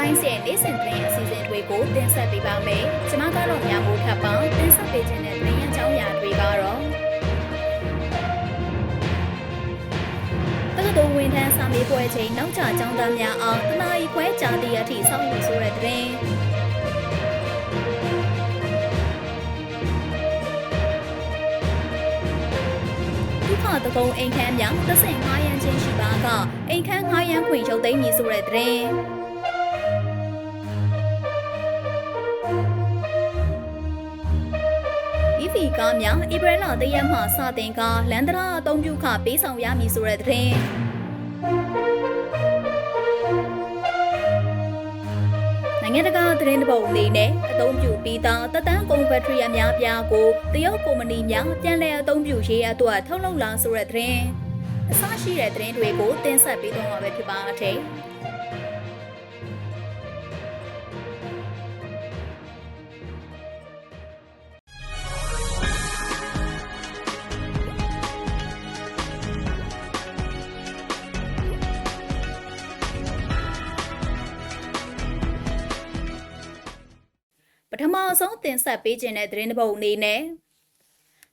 Online ရဲ့နေ့စဉ်သတင်းအစီအစဉ်တွေကိုတင်ဆက်ပေးပါမယ်။ကျွန်မကတော့ညမိုးထပ်ပါတင်ဆက်ပေးခြင်းတဲ့သတင်းအကြောင်းအရာတွေကတော့တက္ကသိုလ်ဝန်ထမ်းစာမေးပွဲချိန်နောက်ကျကျောင်းသားများအောင်တနာရီခွဲကြာသည့်အထိစောင့်နေဆိုတဲ့သတင်းဒုက္ခတကုံအိမ်ခမ်းများသစင်ငားရမ်းခြင်းရှိပါကအိမ်ခမ်းငားရမ်းခွင့်ရုပ်သိမ်းမည်ဆိုတဲ့သတင်း EV ကားများဧပြီလတရက်မှစတင်ကာလန်ဒရာအသုံးပြုခပေးဆောင်ရမည်ဆိုတဲ့သတင်းနိုင်ငံတကာသတင်းတပုတ်အနေနဲ့အသုံးပြုပြီးသားတက်တန်းကုန်ဘက်ထရီအများပြားကိုတရုတ်ကုမ္ပဏီများပြန်လည်အသုံးပြုရေးအတွက်ထုတ်လုပ်လာဆိုတဲ့သတင်းအစရှိတဲ့သတင်းတွေကိုတင်ဆက်ပေးသွားမှာပဲဖြစ်ပါတယ်။ ထမဆုံးတင်ဆက်ပေးခြင်းတဲ့သတင်းတစ်ပုဒ်အနေနဲ့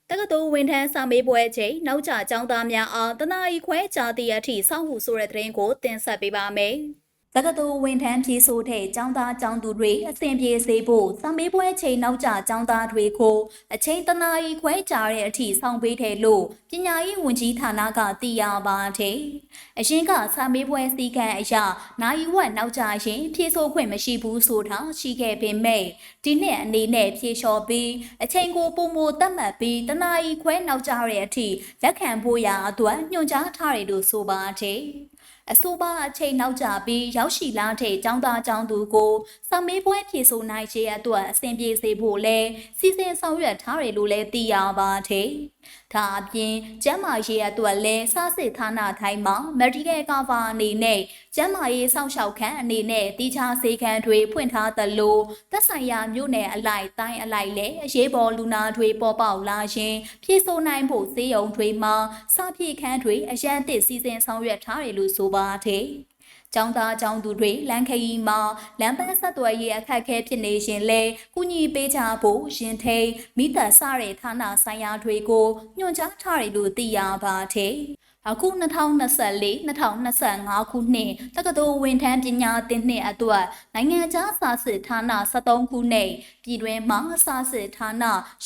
တက္ကသိုလ်ဝန်ထမ်းစာမေးပွဲချိန်နောက်ကျကျောင်းသားများအားတနာရီခွဲကြာသည့်အထိစောင့်ဟုဆိုတဲ့သတင်းကိုတင်ဆက်ပေးပါမယ်။ တက္ကသိုလ်ဝန်ထမ်းဖြေဆိုတဲ့ကျောင်းသားကျောင်းသူတွေအဆင်ပြေစေဖို့စာမေးပွဲချိန်နောက်ကျကျောင်းသားတွေကိုအချိန်တနာရီခွဲကြာတဲ့အထိစောင့်ပေးတယ်လို့ပညာရေးဝန်ကြီးဌာနကသိရပါတယ်။အရင်ကစာမေးပွဲစည်းကမ်းအရနိုင်ဝက်နောက်ကျရင်ဖြေဆိုခွင့်မရှိဘူးဆိုတာရှိခဲ့ပေမဲ့ဒီနှစ်အနေနဲ့ဖြေလျှော်ပြီးအချိန်ကိုပုံမသတ်မှတ်ပြီးတနာရီခွဲနောက်ကျတဲ့အထိလက်ခံဖို့ရာအတွက်ညွှန်ကြားထားတယ်လို့ဆိုပါတယ်။ အဆိုပါအချိန်နောက်ကျပြီးရောက်ရှိလာတဲ့ចောင်းသားចောင်းသူကိုစာမေးပွဲဖြေဆိုနိုင်ခြင်းအတွက်အဆင်ပြေစေဖို့လဲစီစဉ်ဆောင်ရွက်ထားတယ်လို့လည်းသိရပါတယ်။ ဒါအပြင်ကျန်းမာရေးအတွက်လဲစားစစ်ဌာနထိုင်းမှာ medical cover အနေနဲ့ကျန်းမာရေးစောင့်ရှောက်ခန်းအနေနဲ့တိကျစေခန်းတွေဖွင့်ထားသလိုသက်ဆိုင်ရာမြို့နယ်အလိုက်တိုင်းအလိုက်လဲအရေးပေါ်လူနာတွေပေါ်ပေါက်လာရင်ဖြည့်ဆို့နိုင်ဖို့စေယုံတွေမှာစဖြည့်ခန်းတွေအရန်တစ်စီစဉ်ဆောင်ရွက်ထားတယ်လို့ဆိုပါတယ်။ ကျောင်းသားကျောင်းသူတွေလမ်းခရီးမှာလမ်းပန်းဆက်သွယ်ရေးအခက်အခဲဖြစ်နေရှင်လဲကုညီပေးကြဖို့ရင်ထိန်မိသက်စတဲ့ဌာနဆိုင်ရာတွေကိုညွှန်ကြားထားတယ်လို့သိရပါတယ်။အခု2024-2025ခုနှစ်တက္ကသိုလ်ဝန်ထမ်းပညာသင်နှစ်အတွက်နိုင်ငံခြားစာစစ်ဌာန73ခုနဲ့ပြည်တွင်းမှာစာစစ်ဌာန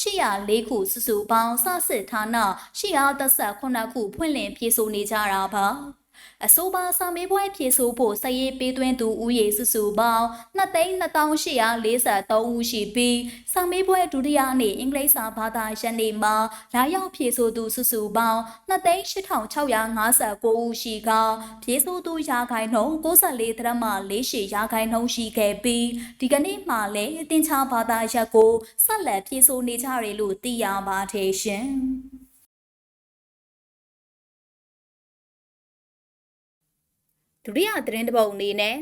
804ခုစုစုပေါင်းစာစစ်ဌာန838ခုဖွင့်လှစ်ပြေဆိုနေကြတာပါ။ အဆိုပါစာမေးပွဲဖြေဆိုဖို့စရေးပေးသွင်းသူဦးရေစုစုပေါင်း2,2843ဦးရှိပြီးစာမေးပွဲဒုတိယနေ့အင်္ဂလိပ်စာဘာသာရပ်နေ့မှာလာရောက်ဖြေဆိုသူစုစုပေါင်း2,8659ဦးရှိကဖြေဆိုသူရာခိုင်နှုန်း94သရမ48ရာခိုင်နှုန်းရှိခဲ့ပြီးဒီကနေ့မှလည်းတင်ချဘာသာရပ်ကိုဆက်လက်ဖြေဆိုနေကြတယ်လို့သိရပါတယ်ရှင်။ ဒုတိယသတင်းတစ်ပုဒ်အနေနဲ့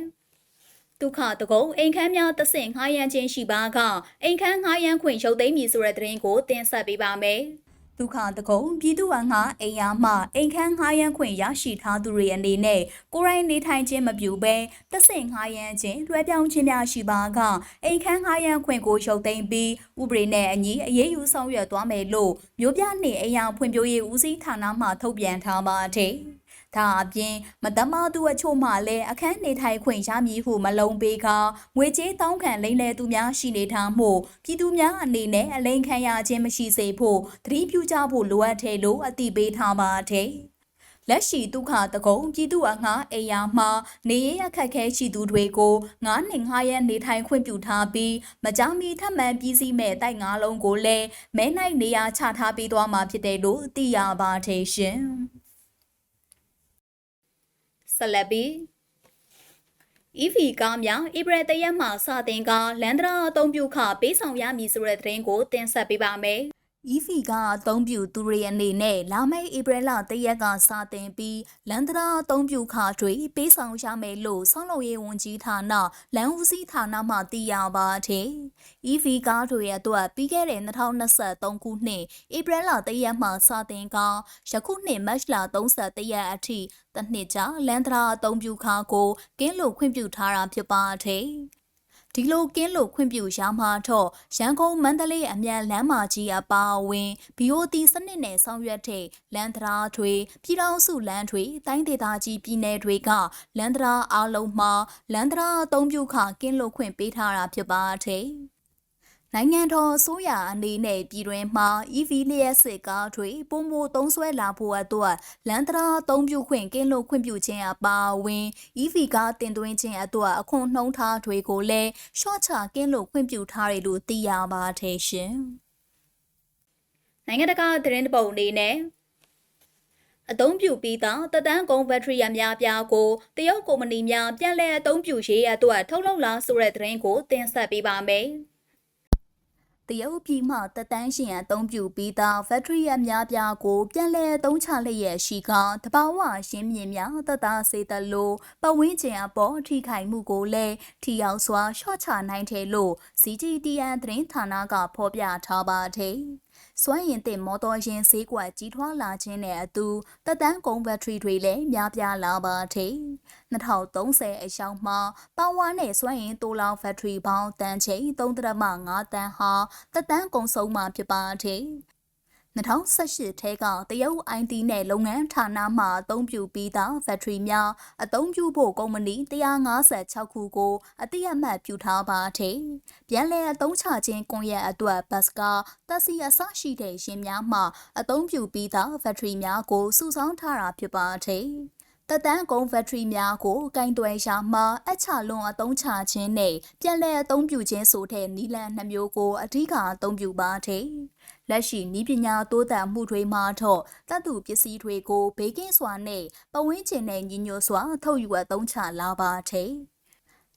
ဒုက္ခတကုံအိမ်ခမ်းများတဆင့်ငှားရမ်းခြင်းရှိပါကအိမ်ခမ်းငှားရမ်းခွင့်ရုပ်သိမ်းမည်ဆိုတဲ့သတင်းကိုတင်ဆက်ပေးပါမယ်။ဒုက္ခတကုံပြည်သူ့အငှားအိမ်ယာမှအိမ်ခမ်းငှားရမ်းခွင့်ရရှိထားသူတွေအနေနဲ့ကိုယ်တိုင်နေထိုင်ခြင်းမပြုဘဲတဆင့်ငှားရမ်းခြင်းလွှဲပြောင်းခြင်းများရှိပါကအိမ်ခမ်းငှားရမ်းခွင့်ကိုရုပ်သိမ်းပြီးဥပဒေနဲ့အညီအရေးယူဆောင်ရွက်သွားမယ်လို့မြို့ပြနေအိမ်ယာဖွံ့ဖြိုးရေးဦးစီးဌာနမှထုတ်ပြန်ထားပါတယ်။ ဒါအပြင်မတမသူအချို့မှလည်းအခန်းနေထိုင်ခွင့်ရမည်ဟုမလုံးပေးကငွေကြေးတောင်းခံလိမ့်လေသူများရှိနေထားမှုပြည်သူများအနေနဲ့အလိန်ခံရခြင်းမရှိစေဖို့သတိပြုကြဖို့လိုအပ်တယ်လို့အသိပေးထားပါတယ်လက်ရှိဒုက္ခတကုံပြည်သူအငှားအိယာမှာနေရအခက်ခဲရှိသူတွေကိုငားနှင်ငှားရနေထိုင်ခွင့်ပြုထားပြီးမကြောင်မီထပ်မံပြည်စည်းမဲ့တိုက်ငါးလုံးကိုလည်းမဲနိုင်နေရာချထားပေးသွားမှာဖြစ်တယ်လို့သိရပါတယ်ရှင်။ ဆက်လက်ပြီး EV ကားများဧပြီတရက်မှစတင်ကလန်ဒရာအသုံးပြုခပေးဆောင်ရမည်ဆိုတဲ့သတင်းကိုတင်ဆက်ပေးပါမယ် EV ကအသုံးပြုသူတွေအနေနဲ့လာမယ့်ဧပြီလတရက်ကစတင်ပြီးလန်ဒရာအသုံးပြုခါတွေပေးဆောင်ရမယ်လို့ဆောင်းလုံရေးဝန်ကြီးဌာနလန်ဦးစီးဌာနမှသိရပါတယ်။ EV ကားတွေအတွက်ပြီးခဲ့တဲ့2023ခုနှစ်ဧပြီလတရက်မှစတင်ကယခုနှစ်မတ်လ31ရက်အထိတစ်နှစ်ကြာလန်ဒရာအသုံးပြုခါကိုကင်းလို့ခွင့်ပြုထားတာဖြစ်ပါတယ်။ ဒီလိုကင်းလို့ခွင့်ပြုရမှာတော့ရန်ကုန်မန္တလေးအမြန်လမ်းမကြီးအပါအဝင် BOT စနစ်နဲ့ဆောင်ရွက်တဲ့လမ်းတရားတွေပြည်ထောင်စုလမ်းတွေတိုင်းဒေသကြီးပြည်နယ်တွေကလမ်းတရားအလုံးမှာလမ်းတရားအသုံးပြုခကင်းလို့ခွင့်ပေးထားတာဖြစ်ပါတယ်။ နိုင်ငံတော်အစိုးရအနေနဲ့ပြည်တွင်းမှာ EV လျှက်စစ်ကားတွေပုံမသုံးဆွဲလာဖို့အတွက်လန်တရာအသုံးပြုခွင့်ကင်းလို့ခွင့်ပြုခြင်းအပါအဝင် EV ကားတင်သွင်းခြင်းအတွက်အခွန်နှုံးထားတွေကိုလည်းရှော့ချကင်းလို့ခွင့်ပြုထားတယ်လို့သိရပါတယ်ရှင်။နိုင်ငံတကာသတင်းတပုတ်အနေနဲ့အသုံးပြုပြီးသားတတန်းကုန်းဘက်ထရီအများပြားကိုတရုတ်ကုမ္ပဏီများပြန်လည်အသုံးပြုရေးအတွက်ထုတ်လုပ်လာဆိုတဲ့သတင်းကိုတင်ဆက်ပေးပါမယ်။ တရုတ်ပြည်မှတက်တန်းရှင်အသုံးပြုပြီးသားဘက်ထရီအများပြားကို ပြန်လည်အသုံးချလျက်ရှိကတဘာဝရှင်းမြင်များတက်တာစေတလို့ပဝင်းကျင်အပေါ်ထိခိုက်မှုကိုလည်းထီအောင်စွာရှော့ချနိုင်တယ်လို့ CGTN သတင်းဌာနကဖော်ပြထားပါတယ်။ စွမ်းရင်တင်မော်တော်ယာဉ်ဈေးကွက်ကြီးထွားလာခြင်းနဲ့အတူတက်တန်းကုန်ဘက်ထရီတွေလည်းများပြားလာပါတယ်။2030အရောက်မှာပါဝါနဲ့စွမ်းရင်တိုးလောင်ဘက်ထရီပေါင်းတန်ချိန်3.5တန်းဟာတက်တန်းကုန်ဆုံးမှာဖြစ်ပါတယ်။ 2018ထဲကတရုတ် IT နဲ့လုပ်ငန်းဌာနမှအသုံးပြုပြီးသားဖက်ထရီများအသုံးပြုဖို့ကုမ္ပဏီ156ခုကိုအတိအမှတ်ပြုထားပါတယ်။ပြန်လည်အသုံးချခြင်းကွန်ရက်အတွက်ဘတ်စကာတက်စီအစရှိတဲ့ရင်းများမှအသုံးပြုပြီးသားဖက်ထရီများကိုစုဆောင်းထားတာဖြစ်ပါတယ်။တတန်းကုန်းဘက်ထရီများကိုကင်တွယ်ရာမှာအချလွန်အသုံးချခြင်းနဲ့ပြန်လည်အသုံးပြုခြင်းဆိုတဲ့နီလန်နှမျိုးကိုအဓိကအသုံးပြုပါတယ်။ လက်ရှိဤပညာတိုးတက်မှုတွေမှာတော့တတ်သူပစ္စည်းတွေကိုဘေးကင်းစွာနဲ့ပဝင်းကျင်နဲ့ညီညွတ်စွာထုတ်ယူအသုံးချလာပါတဲ့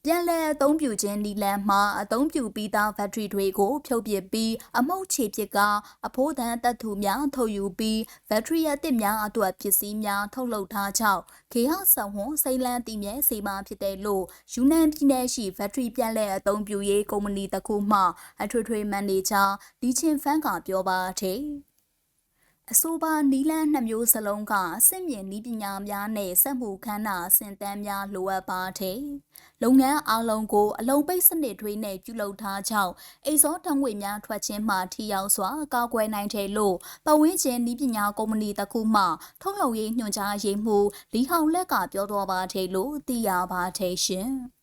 ပြန်လည်အသုံးပြုခြင်းနီလန်မှာအသုံးပြုပြီးသားဘက်ထရီတွေကိုဖြုတ်ပစ်ပြီးအမှုတ်ချေပစ်ကအဖိုးတန်တပ်သူများထုတ်ယူပြီးဘက်ထရီအသစ်များအတွက်ပစ္စည်းများထုတ်လုပ်ထားကြောင်းခေဟဆောင်ဝန်စိလန်းတည်မြဲစီမံဖြစ်တယ်လို့ယူနန်ပြည်နယ်ရှိဘက်ထရီပြန်လည်အသုံးပြုရေးကုမ္ပဏီတစ်ခုမှအထွေထွေမန်နေဂျာလီချင်ဖန်ကပြောပါတယ် အဆိုပါနီလန်းနှစ်မျိုးစလုံးကအဆင့်မြင့်နီးပညာများနဲ့စက်မှုခန်းနာအဆင့်တန်းများလိုအပ်ပါတယ်။လုပ်ငန်းအလုံးကိုအလုံးပိတ်စနစ်တွေနဲ့ပြုလုပ်ထားကြောင်းအိစောတံငွေများထွက်ခြင်းမှထိရောက်စွာကာကွယ်နိုင်တယ်လို့ပဝင်းကျင်နီးပညာကုမ္ပဏီတစ်ခုမှထုတ်လုပ်ရေးညွှန်ကြားရေးမှူးလီဟောင်လက်ကပြောသွားပါတယ်လို့သိရပါတယ်ရှင်။